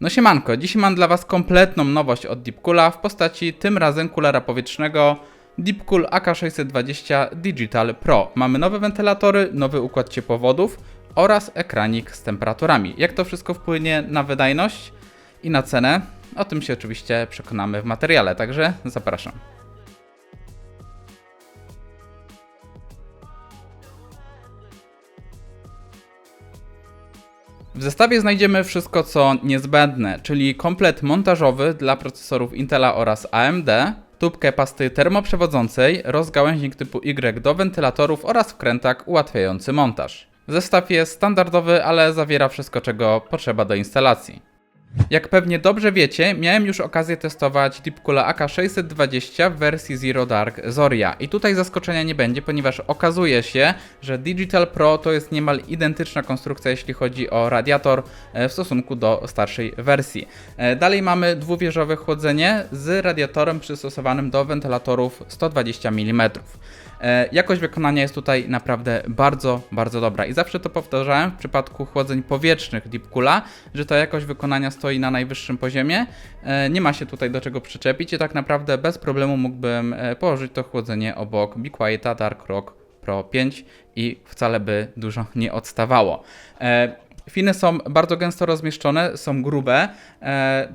No siemanko, dzisiaj mam dla Was kompletną nowość od Deepcoola w postaci tym razem kulera powietrznego Deepcool AK620 Digital Pro. Mamy nowe wentylatory, nowy układ ciepłowodów oraz ekranik z temperaturami. Jak to wszystko wpłynie na wydajność i na cenę? O tym się oczywiście przekonamy w materiale, także zapraszam. W zestawie znajdziemy wszystko co niezbędne, czyli komplet montażowy dla procesorów Intela oraz AMD, tubkę pasty termoprzewodzącej, rozgałęźnik typu Y do wentylatorów oraz wkrętak ułatwiający montaż. Zestaw jest standardowy, ale zawiera wszystko czego potrzeba do instalacji. Jak pewnie dobrze wiecie, miałem już okazję testować Deepcoola AK620 w wersji Zero Dark Zoria. I tutaj zaskoczenia nie będzie, ponieważ okazuje się, że Digital Pro to jest niemal identyczna konstrukcja, jeśli chodzi o radiator e, w stosunku do starszej wersji. E, Dalej mamy dwuwieżowe chłodzenie z radiatorem przystosowanym do wentylatorów 120 mm. E, Jakość wykonania jest tutaj naprawdę bardzo, bardzo dobra i zawsze to powtarzałem w przypadku chłodzeń powietrznych Deepcoola, że ta jakość wykonania stoi na najwyższym poziomie, E, nie ma się tutaj do czego przyczepić i tak naprawdę bez problemu mógłbym e, położyć to chłodzenie obok Be Quieta Dark Rock Pro 5 i wcale by dużo nie odstawało. Finy są bardzo gęsto rozmieszczone, są grube,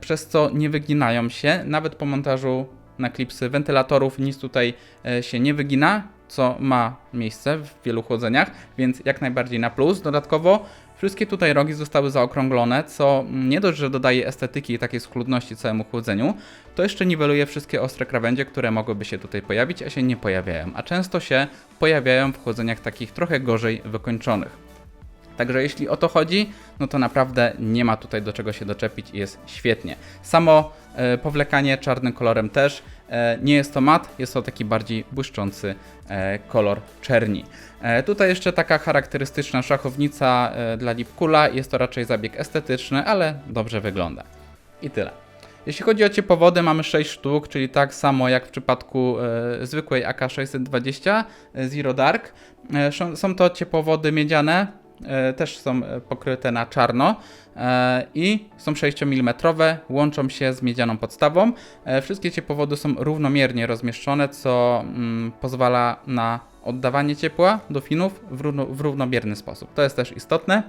przez co nie wyginają się, nawet po montażu na klipsy wentylatorów nic tutaj e, się nie wygina, co ma miejsce w wielu chłodzeniach, więc jak najbardziej na plus. Dodatkowo wszystkie tutaj rogi zostały zaokrąglone, co nie dość, że dodaje estetyki i takiej schludności całemu chłodzeniu, to jeszcze niweluje wszystkie ostre krawędzie, które mogłyby się tutaj pojawić, a się nie pojawiają, a często się pojawiają w chłodzeniach takich trochę gorzej wykończonych. Także jeśli o to chodzi, no to naprawdę nie ma tutaj do czego się doczepić i jest świetnie. Samo e, powlekanie czarnym kolorem też. E, nie jest to mat, jest to taki bardziej błyszczący e, kolor czerni. Tutaj jeszcze taka charakterystyczna szachownica dla Deepcoola. Jest to raczej zabieg estetyczny, ale dobrze wygląda. I tyle. Jeśli chodzi o ciepłowody, mamy 6 sztuk, czyli tak samo jak w przypadku e, zwykłej AK620 e, Zero Dark. E, są- to ciepłowody miedziane, też są e, pokryte na czarno e, i są 6 mm, łączą się z miedzianą podstawą. E, Wszystkie ciepłowody są równomiernie rozmieszczone, co mm, pozwala na oddawanie ciepła do finów w równomierny sposób. To jest też istotne.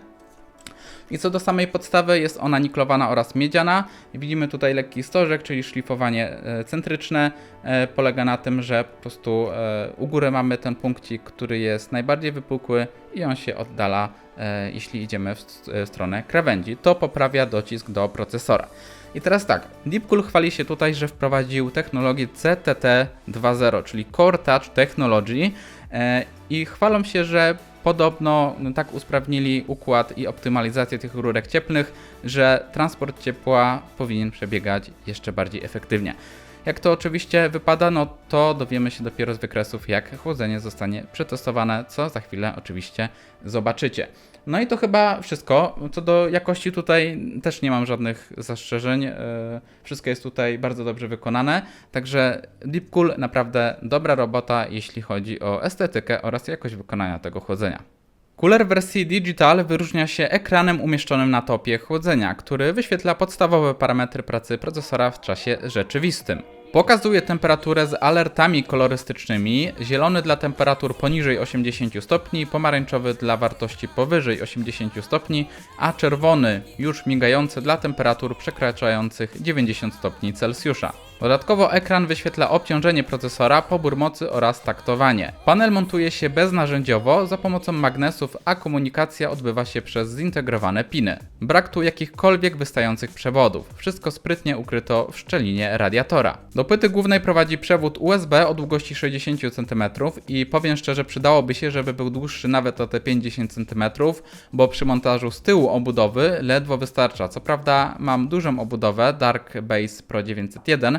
I co do samej podstawy, jest ona niklowana oraz miedziana. Widzimy tutaj lekki stożek, czyli szlifowanie e, centryczne. E, Polega na tym, że po prostu e, u góry mamy ten punkcik, który jest najbardziej wypukły i on się oddala, jeśli idziemy w st- stronę krawędzi. To poprawia docisk do procesora. I teraz tak, Deepcool chwali się tutaj, że wprowadził technologię CTT 2.0, czyli Core Touch Technology i chwalą się, że podobno no, tak usprawnili układ i optymalizację tych rurek cieplnych, że transport ciepła powinien przebiegać jeszcze bardziej efektywnie. Jak to oczywiście wypada, no to dowiemy się dopiero z wykresów, jak chłodzenie zostanie przetestowane, co za chwilę oczywiście zobaczycie. No i to chyba wszystko. Co do jakości tutaj też nie mam żadnych zastrzeżeń. e, Wszystko jest tutaj bardzo dobrze wykonane. Także Deepcool naprawdę dobra robota, jeśli chodzi o estetykę oraz jakość wykonania tego chłodzenia. Cooler wersji Digital wyróżnia się ekranem umieszczonym na topie chłodzenia, który wyświetla podstawowe parametry pracy procesora w czasie rzeczywistym. Pokazuje temperaturę z alertami kolorystycznymi, zielony dla temperatur poniżej 80 stopni, pomarańczowy dla wartości powyżej 80 stopni, a czerwony już migający dla temperatur przekraczających 90 stopni Celsjusza. Dodatkowo ekran wyświetla obciążenie procesora, pobór mocy oraz taktowanie. Panel montuje się beznarzędziowo za pomocą magnesów, a komunikacja odbywa się przez zintegrowane piny. Brak tu jakichkolwiek wystających przewodów. Wszystko sprytnie ukryto w szczelinie radiatora. Do płyty głównej prowadzi przewód USB o długości 60 cm i powiem szczerze, przydałoby się, żeby był dłuższy nawet o te 50 cm, bo przy montażu z tyłu obudowy ledwo wystarcza. Co prawda mam dużą obudowę Dark Base Pro 901,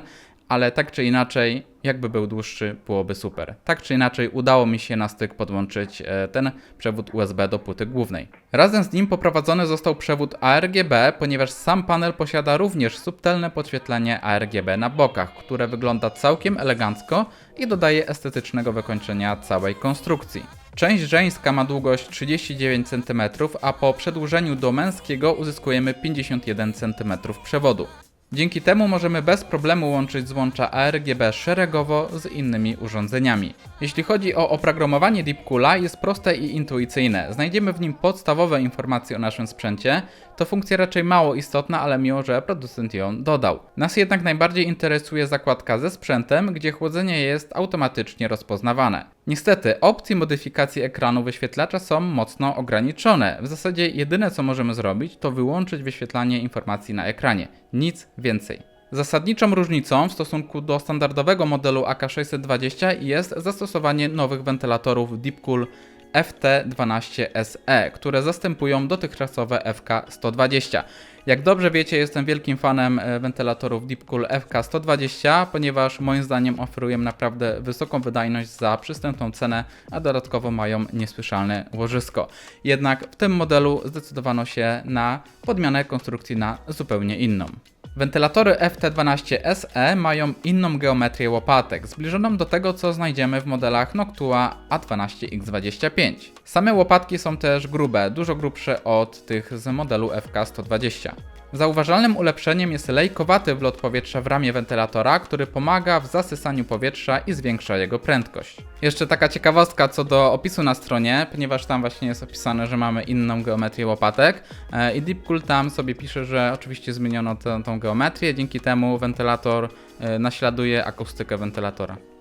ale tak czy inaczej, jakby był dłuższy, byłoby super. Tak czy inaczej, udało mi się na styk podłączyć e, ten przewód USB do płyty głównej. Razem z nim poprowadzony został przewód ARGB, ponieważ sam panel posiada również subtelne podświetlenie ARGB na bokach, które wygląda całkiem elegancko i dodaje estetycznego wykończenia całej konstrukcji. Część żeńska ma długość 39 cm, a po przedłużeniu do męskiego uzyskujemy 51 cm przewodu. Dzięki temu możemy bez problemu łączyć złącza ARGB szeregowo z innymi urządzeniami. Jeśli chodzi o oprogramowanie Deepcoola, jest proste i intuicyjne. Znajdziemy w nim podstawowe informacje o naszym sprzęcie. To funkcja raczej mało istotna, ale miło, że producent ją dodał. Nas jednak najbardziej interesuje zakładka ze sprzętem, gdzie chłodzenie jest automatycznie rozpoznawane. Niestety, opcje modyfikacji ekranu wyświetlacza są mocno ograniczone. W zasadzie jedyne co możemy zrobić, to wyłączyć wyświetlanie informacji na ekranie. Nic więcej. Zasadniczą różnicą w stosunku do standardowego modelu AK620 jest zastosowanie nowych wentylatorów Deepcool FT12SE, które zastępują dotychczasowe FK120. Jak dobrze wiecie, jestem wielkim fanem e, wentylatorów Deepcool FK120, ponieważ moim zdaniem oferują naprawdę wysoką wydajność za przystępną cenę, a dodatkowo mają niesłyszalne łożysko. Jednak w tym modelu zdecydowano się na podmianę konstrukcji na zupełnie inną. Wentylatory FT12SE mają inną geometrię łopatek, zbliżoną do tego, co znajdziemy w modelach Noctua A12X25. Same łopatki są też grube, dużo grubsze od tych z modelu FK120. Zauważalnym ulepszeniem jest lejkowaty wlot powietrza w ramię wentylatora, który pomaga w zasysaniu powietrza i zwiększa jego prędkość. Jeszcze taka ciekawostka co do opisu na stronie, ponieważ tam właśnie jest opisane, że mamy inną geometrię łopatek e, i Deepcool tam sobie pisze, że oczywiście zmieniono tę, geometrię, dzięki temu wentylator e, naśladuje akustykę wentylatora.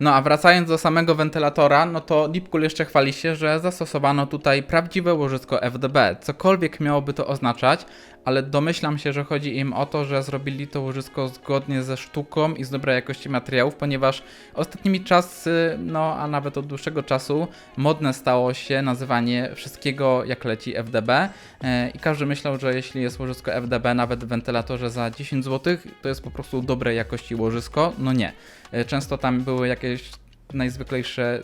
No a wracając do samego wentylatora, no to Deepcool jeszcze chwali się, że zastosowano tutaj prawdziwe łożysko FDB. Cokolwiek miałoby to oznaczać, ale domyślam się, że chodzi im o to, że zrobili to łożysko zgodnie ze sztuką i z dobrej jakości materiałów, ponieważ ostatnimi czasy, no a nawet od dłuższego czasu, modne stało się nazywanie wszystkiego jak leci FDB e, i każdy myślał, że jeśli jest łożysko FDB nawet w wentylatorze za 10 zł, to jest po prostu dobrej jakości łożysko. No nie. E, Często tam były jakieś najzwyklejsze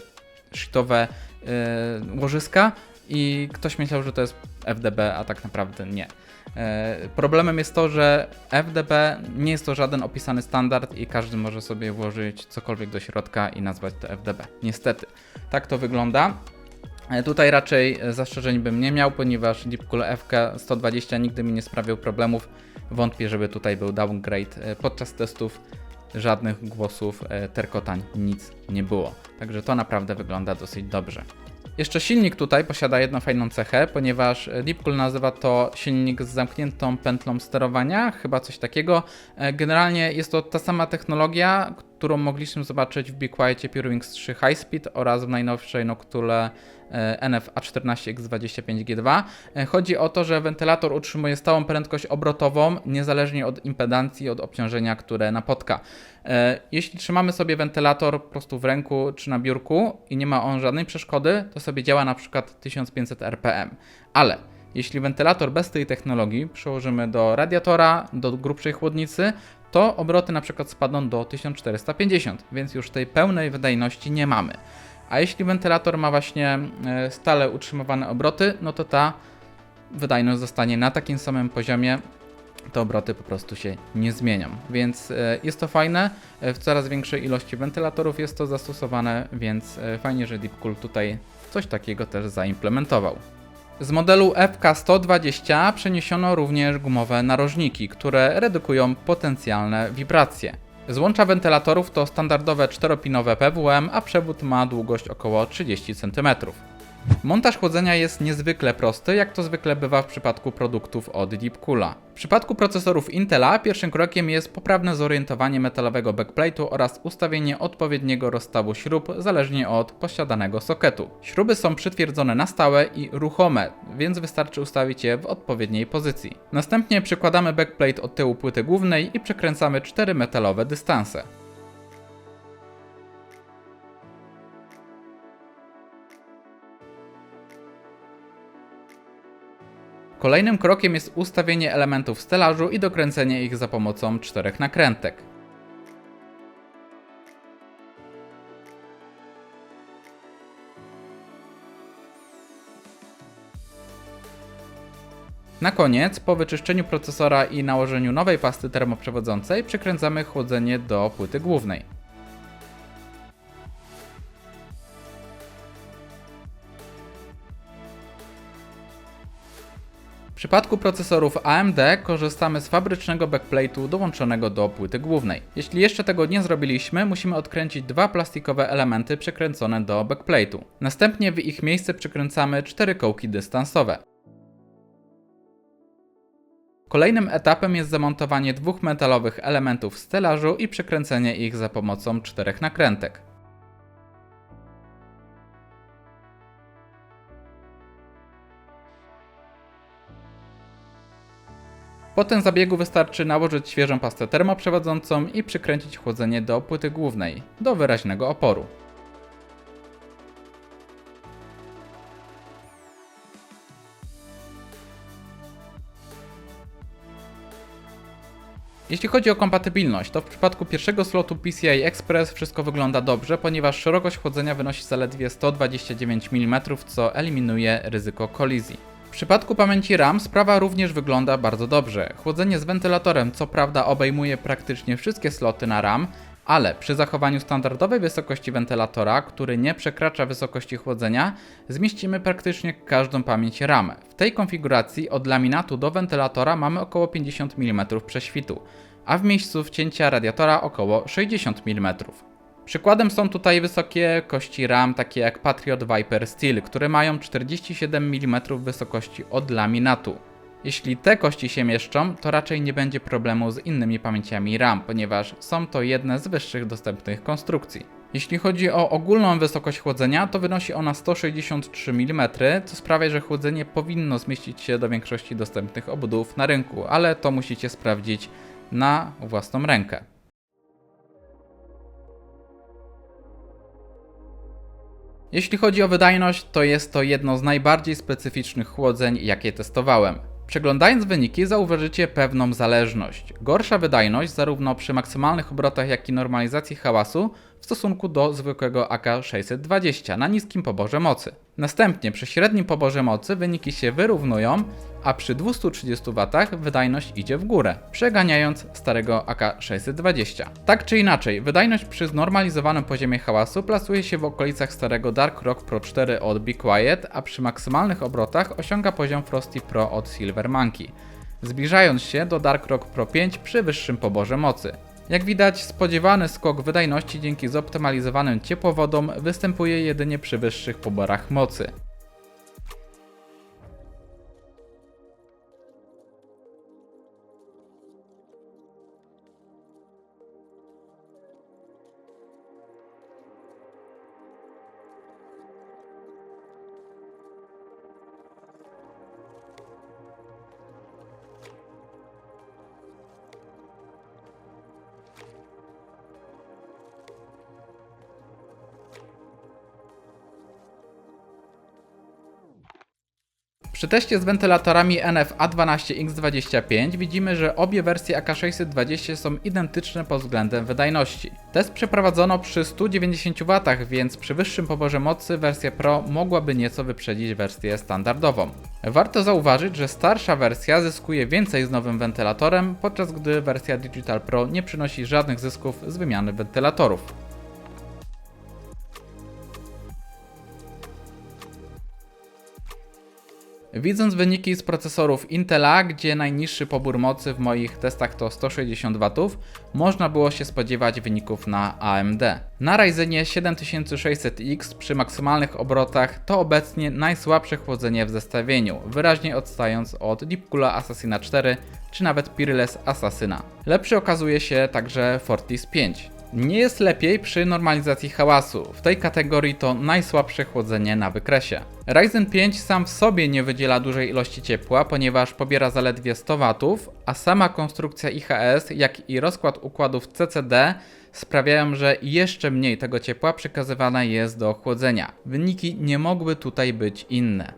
shitowe e, łożyska i ktoś myślał, że to jest FDB, a tak naprawdę nie. E, Problemem jest to, że FDB nie jest to żaden opisany standard i każdy może sobie włożyć cokolwiek do środka i nazwać to FDB. Niestety, tak to wygląda. Tutaj raczej zastrzeżeń bym nie miał, ponieważ Deepcool FK 120 nigdy mi nie sprawiał problemów. Wątpię, żeby tutaj był downgrade. Podczas testów żadnych głosów e, terkotań, nic nie było. Także to naprawdę wygląda dosyć dobrze. Jeszcze silnik tutaj posiada jedną fajną cechę, ponieważ Deepcool nazywa to silnik z zamkniętą pętlą sterowania, chyba coś takiego. E, Generalnie jest to ta sama technologia, którą mogliśmy zobaczyć w Be Quiet Purewings 3 High Speed oraz w najnowszej Noctule e, NF A14X25G2. E, Chodzi o to, że wentylator utrzymuje stałą prędkość obrotową, niezależnie od impedancji od obciążenia, które napotka. E, Jeśli trzymamy sobie wentylator po prostu w ręku czy na biurku i nie ma on żadnej przeszkody, to sobie działa na przykład 1500 RPM. Ale jeśli wentylator bez tej technologii przełożymy do radiatora, do grubszej chłodnicy, to obroty na przykład spadną do 1450, więc już tej pełnej wydajności nie mamy. A jeśli wentylator ma właśnie e, stale utrzymywane obroty, no to ta wydajność zostanie na takim samym poziomie, te obroty po prostu się nie zmienią. Więc e, jest to fajne. E, W coraz większej ilości wentylatorów jest to zastosowane, więc fajnie, że Deepcool tutaj coś takiego też zaimplementował. Z modelu FK120 przeniesiono również gumowe narożniki, które redukują potencjalne wibracje. Złącza wentylatorów to standardowe 4-pinowe PWM, a przewód ma długość około 30 cm. Montaż chłodzenia jest niezwykle prosty, jak to zwykle bywa w przypadku produktów od Deepcoola. W przypadku procesorów Intela pierwszym krokiem jest poprawne zorientowanie metalowego backplate'u oraz ustawienie odpowiedniego rozstawu śrub zależnie od posiadanego soketu. Śruby są przytwierdzone na stałe i ruchome, więc wystarczy ustawić je w odpowiedniej pozycji. Następnie przykładamy backplate od tyłu płyty głównej i przekręcamy cztery metalowe dystanse. Kolejnym krokiem jest ustawienie elementów stelażu i dokręcenie ich za pomocą czterech nakrętek. Na koniec, po wyczyszczeniu procesora i nałożeniu nowej pasty termoprzewodzącej, przykręcamy chłodzenie do płyty głównej. Przypadku procesorów AMD korzystamy z fabrycznego backplate'u dołączonego do płyty głównej. Jeśli jeszcze tego nie zrobiliśmy, musimy odkręcić dwa plastikowe elementy przykręcone do backplate'u. Następnie w ich miejsce przykręcamy cztery kołki dystansowe. Kolejnym etapem jest zamontowanie dwóch metalowych elementów w stelażu i przykręcenie ich za pomocą czterech nakrętek. Po tym zabiegu wystarczy nałożyć świeżą pastę termoprzewodzącą i przykręcić chłodzenie do płyty głównej, do wyraźnego oporu. Jeśli chodzi o kompatybilność, to w przypadku pierwszego slotu PCI Express wszystko wygląda dobrze, ponieważ szerokość chłodzenia wynosi zaledwie 129 mm, co eliminuje ryzyko kolizji. W przypadku pamięci RAM sprawa również wygląda bardzo dobrze. Chłodzenie z wentylatorem co prawda obejmuje praktycznie wszystkie sloty na RAM, ale przy zachowaniu standardowej wysokości wentylatora, który nie przekracza wysokości chłodzenia, zmieścimy praktycznie każdą pamięć RAM. W tej konfiguracji od laminatu do wentylatora mamy około 50 mm prześwitu, a w miejscu wcięcia radiatora około 60 mm. Przykładem są tutaj wysokie kości RAM, takie jak Patriot Viper Steel, które mają 47 mm wysokości od laminatu. Jeśli te kości się mieszczą, to raczej nie będzie problemu z innymi pamięciami RAM, ponieważ są to jedne z wyższych dostępnych konstrukcji. Jeśli chodzi o ogólną wysokość chłodzenia, to wynosi ona 163 mm, co sprawia, że chłodzenie powinno zmieścić się do większości dostępnych obudów na rynku, ale to musicie sprawdzić na własną rękę. Jeśli chodzi o wydajność, to jest to jedno z najbardziej specyficznych chłodzeń, jakie testowałem. Przeglądając wyniki zauważycie pewną zależność. Gorsza wydajność zarówno przy maksymalnych obrotach, jak i normalizacji hałasu w stosunku do zwykłego AK620 na niskim poborze mocy. Następnie przy średnim poborze mocy wyniki się wyrównują, a przy 230 W wydajność idzie w górę, przeganiając starego AK620. Tak czy inaczej, wydajność przy znormalizowanym poziomie hałasu plasuje się w okolicach starego Dark Rock Pro 4 od Be Quiet, a przy maksymalnych obrotach osiąga poziom Frosty Pro od Silver Monkey, zbliżając się do Dark Rock Pro 5 przy wyższym poborze mocy. Jak widać, spodziewany skok wydajności dzięki zoptymalizowanym ciepłowodom występuje jedynie przy wyższych poborach mocy. Przy teście z wentylatorami NF A12X25 widzimy, że obie wersje AK620 są identyczne pod względem wydajności. Test przeprowadzono przy 190 W, więc przy wyższym poborze mocy wersja Pro mogłaby nieco wyprzedzić wersję standardową. Warto zauważyć, że starsza wersja zyskuje więcej z nowym wentylatorem, podczas gdy wersja Digital Pro nie przynosi żadnych zysków z wymiany wentylatorów. Widząc wyniki z procesorów Intela, gdzie najniższy pobór mocy w moich testach to 160 W, można było się spodziewać wyników na AMD. Na Ryzenie 7600X przy maksymalnych obrotach to obecnie najsłabsze chłodzenie w zestawieniu, wyraźnie odstając od Deepcoola Assassina 4 czy nawet Peerless Assassina. Lepszy okazuje się także Fortis 5. Nie jest lepiej przy normalizacji hałasu. W tej kategorii to najsłabsze chłodzenie na wykresie. Ryzen 5 sam w sobie nie wydziela dużej ilości ciepła, ponieważ pobiera zaledwie 100 W, a sama konstrukcja IHS, jak i rozkład układów CCD sprawiają, że jeszcze mniej tego ciepła przekazywane jest do chłodzenia. Wyniki nie mogły tutaj być inne.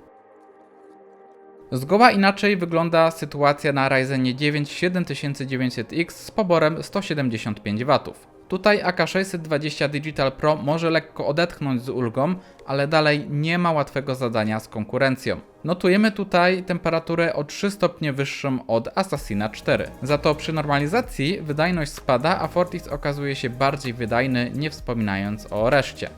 Zgoła inaczej wygląda sytuacja na Ryzenie 9 7900X z poborem 175 W. Tutaj AK620 Digital Pro może lekko odetchnąć z ulgą, ale dalej nie ma łatwego zadania z konkurencją. Notujemy tutaj temperaturę o 3 stopnie wyższą od Assassina 4. Za to przy normalizacji wydajność spada, a Fortis okazuje się bardziej wydajny, nie wspominając o reszcie.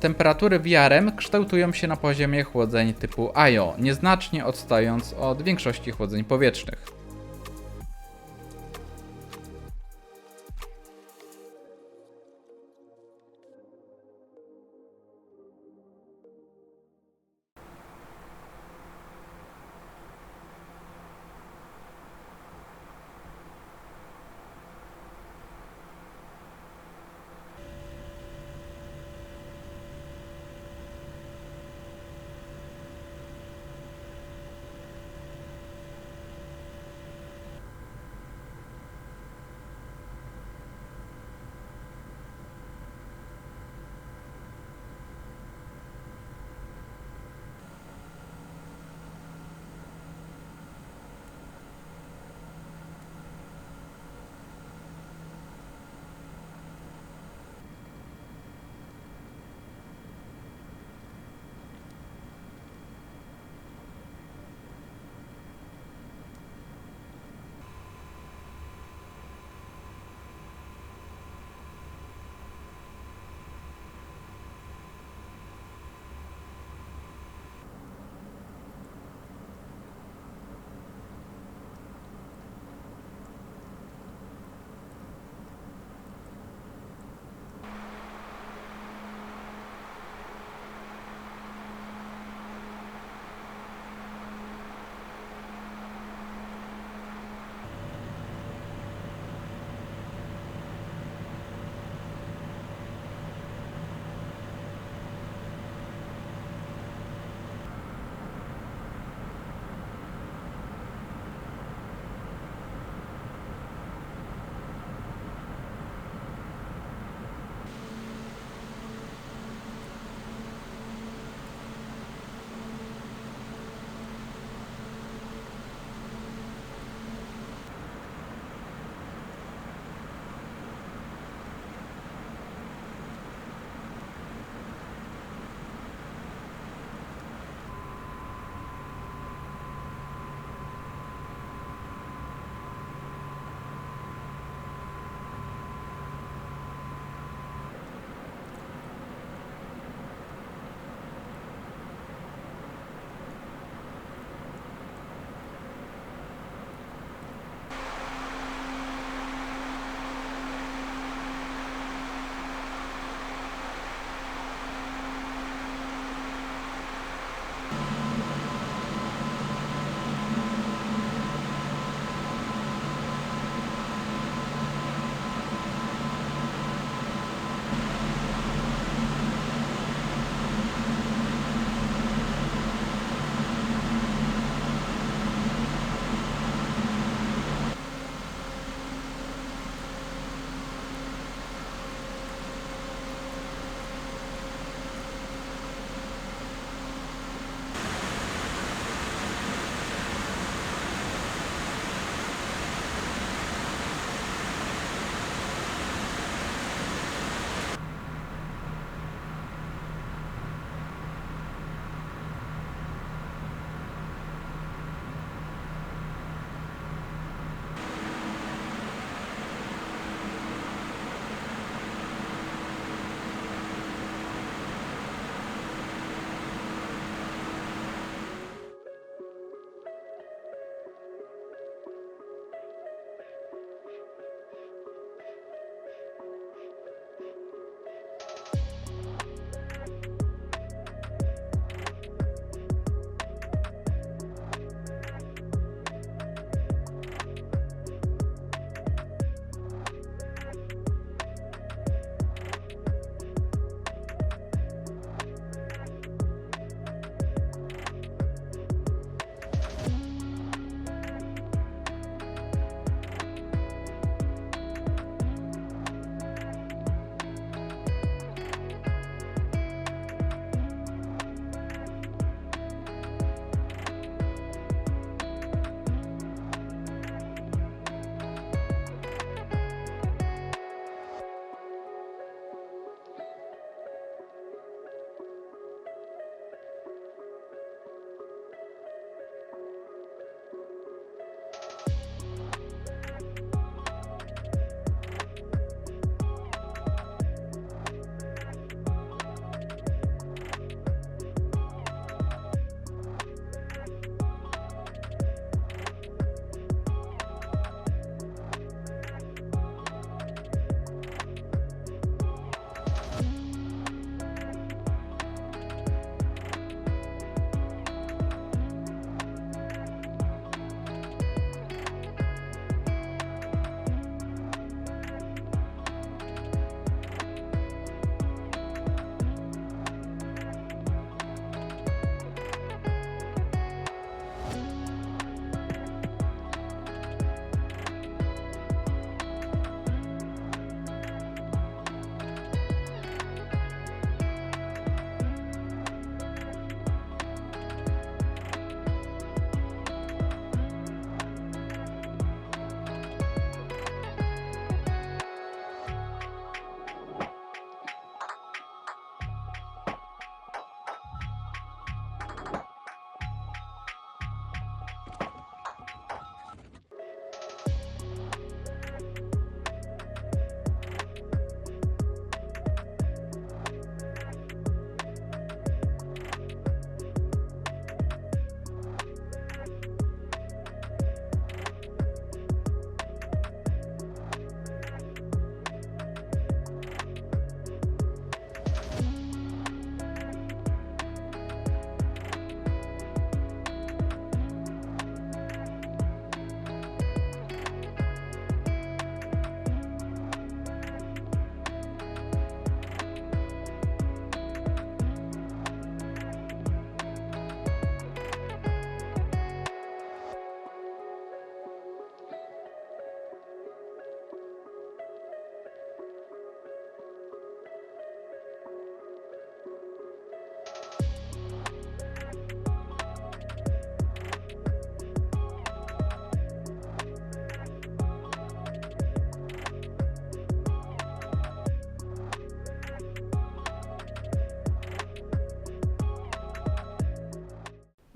Temperatury wiarem kształtują się na poziomie chłodzeń typu IO, nieznacznie odstając od większości chłodzeń powietrznych.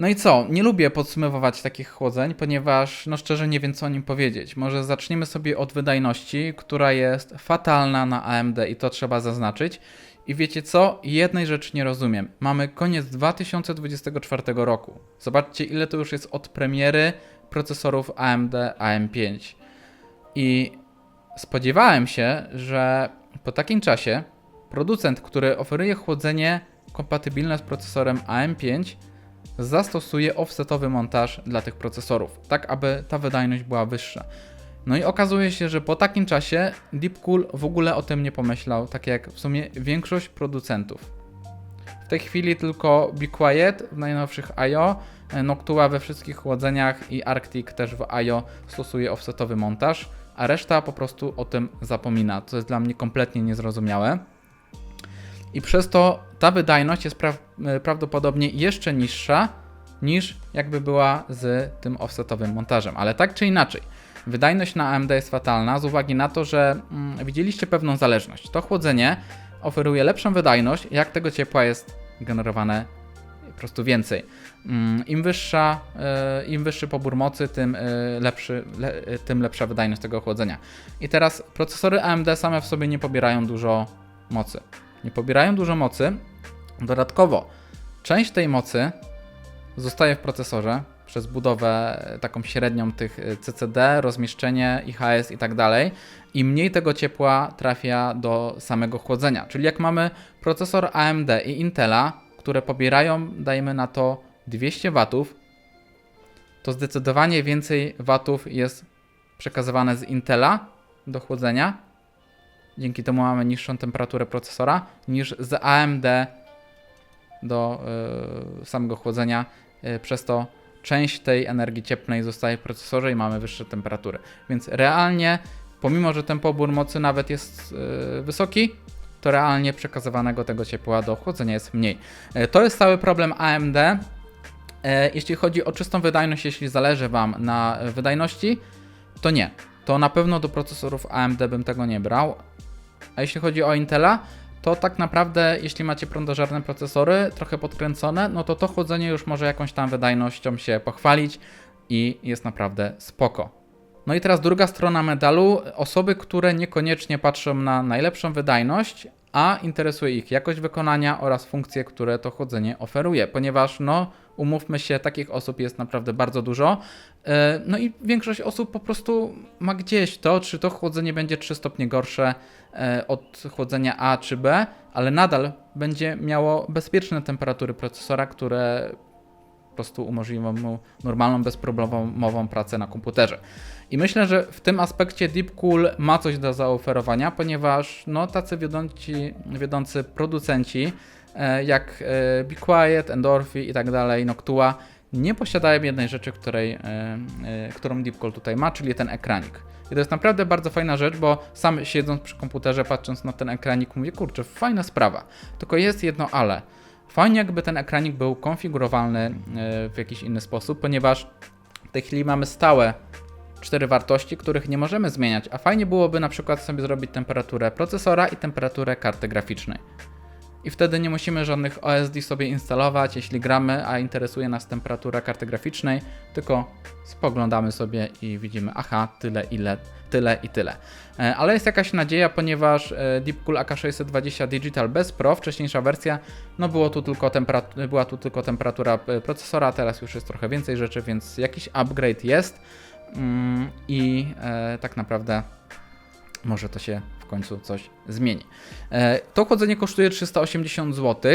No i co? Nie lubię podsumowywać takich chłodzeń, ponieważ no szczerze nie wiem co o nim powiedzieć. Może zaczniemy sobie od wydajności, która jest fatalna na AMD i to trzeba zaznaczyć. I wiecie co? Jednej rzeczy nie rozumiem. Mamy koniec 2024 roku. Zobaczcie ile to już jest od premiery procesorów AMD AM5. I spodziewałem się, że po takim czasie producent, który oferuje chłodzenie kompatybilne z procesorem AM5, zastosuje offsetowy montaż dla tych procesorów, tak aby ta wydajność była wyższa. No i okazuje się, że po takim czasie Deepcool w ogóle o tym nie pomyślał, tak jak w sumie większość producentów. W tej chwili tylko Be Quiet w najnowszych IO, Noctua we wszystkich chłodzeniach i Arctic też w IO stosuje offsetowy montaż, a reszta po prostu o tym zapomina, co jest dla mnie kompletnie niezrozumiałe. I przez to ta wydajność jest pra prawdopodobnie jeszcze niższa niż jakby była z tym offsetowym montażem. Ale tak czy inaczej, wydajność na AMD jest fatalna z uwagi na to, że mm, widzieliście pewną zależność. To chłodzenie oferuje lepszą wydajność, jak tego ciepła jest generowane po prostu więcej. Mm, Im, wyższa, y, Im wyższy pobór mocy, tym, y, lepszy, le, tym lepsza wydajność tego chłodzenia. I teraz procesory AMD same w sobie nie pobierają dużo mocy. Nie pobierają dużo mocy. Dodatkowo, część tej mocy zostaje w procesorze przez budowę taką średnią tych CCD, rozmieszczenie IHS i tak dalej i mniej tego ciepła trafia do samego chłodzenia. Czyli jak mamy procesor AMD i Intela, które pobierają, dajmy na to 200 watów, to zdecydowanie więcej watów jest przekazywane z Intela do chłodzenia. Dzięki temu mamy niższą temperaturę procesora niż z AMD do y, samego chłodzenia. Y, przez to część tej energii cieplnej zostaje w procesorze i mamy wyższe temperatury. Więc realnie, pomimo że ten pobór mocy nawet jest y, wysoki, to realnie przekazywanego tego ciepła do chłodzenia jest mniej. To jest cały problem AMD. Jeśli chodzi o czystą wydajność, jeśli zależy Wam na wydajności, to nie. To na pewno do procesorów AMD bym tego nie brał. A jeśli chodzi o Intela, to tak naprawdę, jeśli macie prądożerne procesory, trochę podkręcone, no to to chłodzenie już może jakąś tam wydajnością się pochwalić i jest naprawdę spoko. No i teraz druga strona medalu, osoby, które niekoniecznie patrzą na najlepszą wydajność, a interesuje ich jakość wykonania oraz funkcje, które to chłodzenie oferuje, ponieważ no umówmy się, takich osób jest naprawdę bardzo dużo. E, no i większość osób po prostu ma gdzieś to, czy to chłodzenie będzie 3 stopnie gorsze od chłodzenia A czy B, ale nadal będzie miało bezpieczne temperatury procesora, które po prostu umożliwią mu normalną, bezproblemową pracę na komputerze. I myślę, że w tym aspekcie Deepcool ma coś do zaoferowania, ponieważ no, tacy wiodący, wiodący producenci e, jak e, Be Quiet, Endorphy i tak dalej, Noctua nie posiadają jednej rzeczy, której, e, którą Deepcool tutaj ma, czyli ten ekranik. I to jest naprawdę bardzo fajna rzecz, bo sam siedząc przy komputerze, patrząc na ten ekranik, mówię, kurczę, fajna sprawa. Tylko jest jedno ale. Fajnie jakby ten ekranik był konfigurowalny w jakiś inny sposób, ponieważ w tej chwili mamy stałe cztery wartości, których nie możemy zmieniać, a fajnie byłoby na przykład sobie zrobić temperaturę procesora i temperaturę karty graficznej. I wtedy nie musimy żadnych OSD sobie instalować, jeśli gramy, a interesuje nas temperatura karty graficznej, tylko spoglądamy sobie i widzimy, aha, tyle, ile, tyle i tyle. E, ale jest jakaś nadzieja, ponieważ e, Deepcool AK620 Digital bez Pro, wcześniejsza wersja, no było tu tylko była tu tylko temperatura e, procesora, teraz już jest trochę więcej rzeczy, więc jakiś upgrade jest. Mm, i tak naprawdę może to się w końcu coś zmieni. E, to chłodzenie kosztuje 380 zł.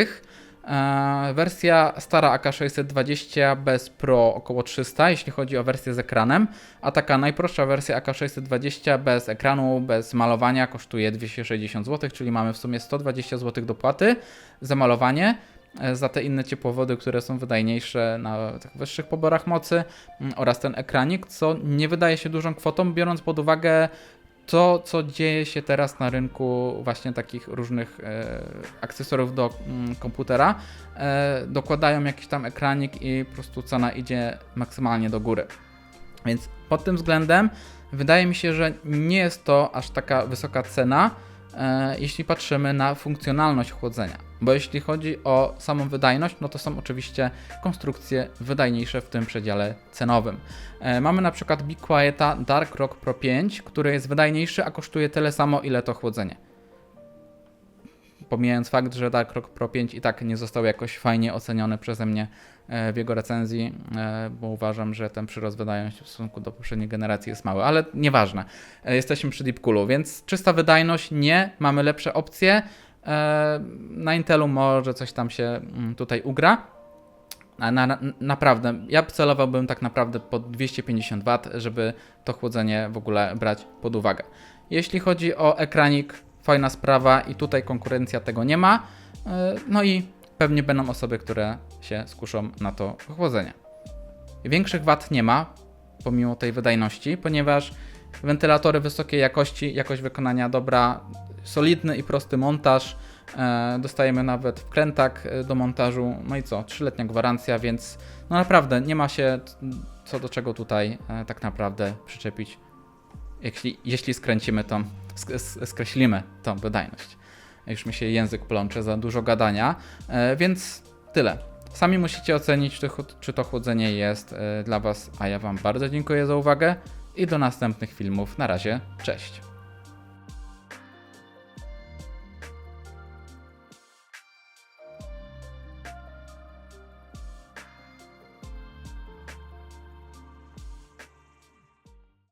E, wersja stara AK620 bez Pro około 300, jeśli chodzi o wersję z ekranem, a taka najprostsza wersja AK620 bez ekranu, bez malowania kosztuje 260 zł, czyli mamy w sumie 120 zł dopłaty za malowanie. E, za te inne ciepłowody, które są wydajniejsze na wyższych poborach mocy oraz ten ekranik, co nie wydaje się dużą kwotą, biorąc pod uwagę to, co dzieje się teraz na rynku właśnie takich różnych e, akcesorów do mm, komputera. E, dokładają jakiś tam ekranik i po prostu cena idzie maksymalnie do góry. Więc pod tym względem wydaje mi się, że nie jest to aż taka wysoka cena, jeśli patrzymy na funkcjonalność chłodzenia. Bo jeśli chodzi o samą wydajność, no to są oczywiście konstrukcje wydajniejsze w tym przedziale cenowym. E, mamy na przykład Be Quieta Dark Rock Pro 5, który jest wydajniejszy, a kosztuje tyle samo, ile to chłodzenie. Pomijając fakt, że Dark Rock Pro 5 i tak nie został jakoś fajnie oceniony przeze mnie e, w jego recenzji, e, bo uważam, że ten przyrost wydajności w stosunku do poprzedniej generacji jest mały, ale nieważne. E, Jesteśmy przy Deep Coolu, więc czysta wydajność nie, mamy lepsze opcje. E, Na Intelu może coś tam się mm, tutaj ugra. Na, na, naprawdę, ja celowałbym tak naprawdę pod 250 W, żeby to chłodzenie w ogóle brać pod uwagę. Jeśli chodzi o ekranik, fajna sprawa i tutaj konkurencja tego nie ma. E, No i pewnie będą osoby, które się skuszą na to chłodzenie. Większych wad nie ma, pomimo tej wydajności, ponieważ wentylatory wysokiej jakości, jakość wykonania dobra, solidny i prosty montaż. E, dostajemy nawet wkrętak do montażu. No i co? Trzyletnia gwarancja, więc no naprawdę nie ma się co do czego tutaj e, tak naprawdę przyczepić, jeśli, jeśli skręcimy tą, sk- sk- skreślimy tą wydajność. Już mi się język plącze za dużo gadania, e, więc tyle. Sami musicie ocenić, czy, to chłodzenie jest e, dla Was, a ja Wam bardzo dziękuję za uwagę i do następnych filmów. Na razie, cześć.